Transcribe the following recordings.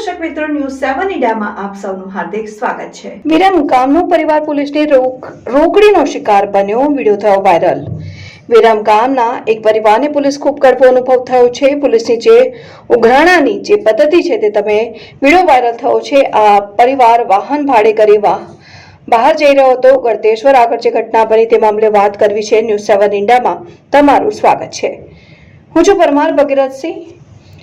મિત્રો ન્યૂઝ સેવન ઇન્ડિયામાં આપ સૌનું હાર્દિક સ્વાગત છે. વિરમ ગામનો પરિવાર પોલીસની રોક, રોકડીનો શિકાર બન્યો. વીડિયો થયો વાયરલ. વિરામ ગામના એક પરિવારને પોલીસ ખૂબ કડવો અનુભવ થયો છે. પોલીસની જે ઉઘરાણાની જે પદ્ધતિ છે તે તમે વીડિયો વાયરલ થયો છે. આ પરિવાર વાહન ભાડે કરી બહાર જઈ રહ્યો હતો. ગળતેશ્વર આગળ જે ઘટના બની તે મામલે વાત કરવી છે. ન્યૂઝ સેવન ઇન્ડિયામાં તમારું સ્વાગત છે. હું છું પરમાર ભગીરથસિંહ.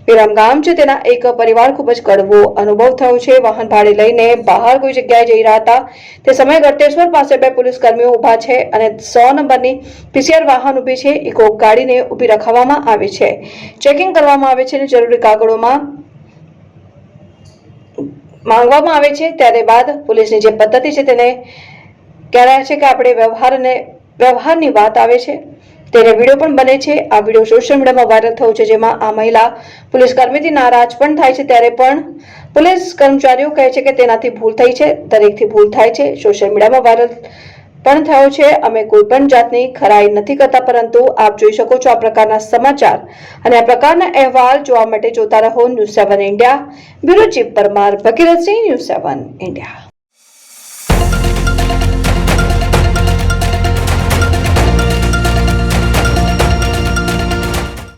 વિરામ ગામ છે. તેના એક પરિવાર ખૂબ જ કડવો અનુભવ થયો છે. વાહન ભાડે લઈને બહાર કોઈ જગ્યાએ જઈ રહ્યા હતા. તે સમયે ગટેશ્વર પાસે બે પોલીસ કર્મીઓ ઊભા છે અને સો નંબરની પીસીઆર વાહન ઊભી છે. ઇકો ગાડીને ઊભી રખાવવામાં આવી છે. ચેકિંગ કરવામાં આવે છે અને જરૂરી કાગળોમાં માંગવામાં આવે છે. ત્યારે બાદ પોલીસની જે પદ્ધતિ છે તેને કહેવાય છે કે આપણે વ્યવહાર અને વ્યવહારની વાત આવે છે. તેને વીડિયો પણ બને છે. આ વીડિયો સોશિયલ મીડિયામાં વાયરલ થયો છે, જેમાં આ મહિલા પોલીસ કર્મીથી નારાજ પણ થાય છે. ત્યારે પણ પોલીસ કર્મચારીઓ કહે છે કે તેનાથી ભૂલ થઈ છે, દરેકથી ભૂલ થાય છે. સોશિયલ મીડિયામાં વાયરલ પણ થયો છે. અમે કોઈ પણ જાતની ખરાઈ નથી કરતા, પરંતુ આપ જોઈ શકો છો આ પ્રકારના સમાચાર. અને આ પ્રકારના અહેવાલ જોવા માટે જોતા રહો News Seven India. Bureau chief Parmar Bhagirathsinh, News Seven India.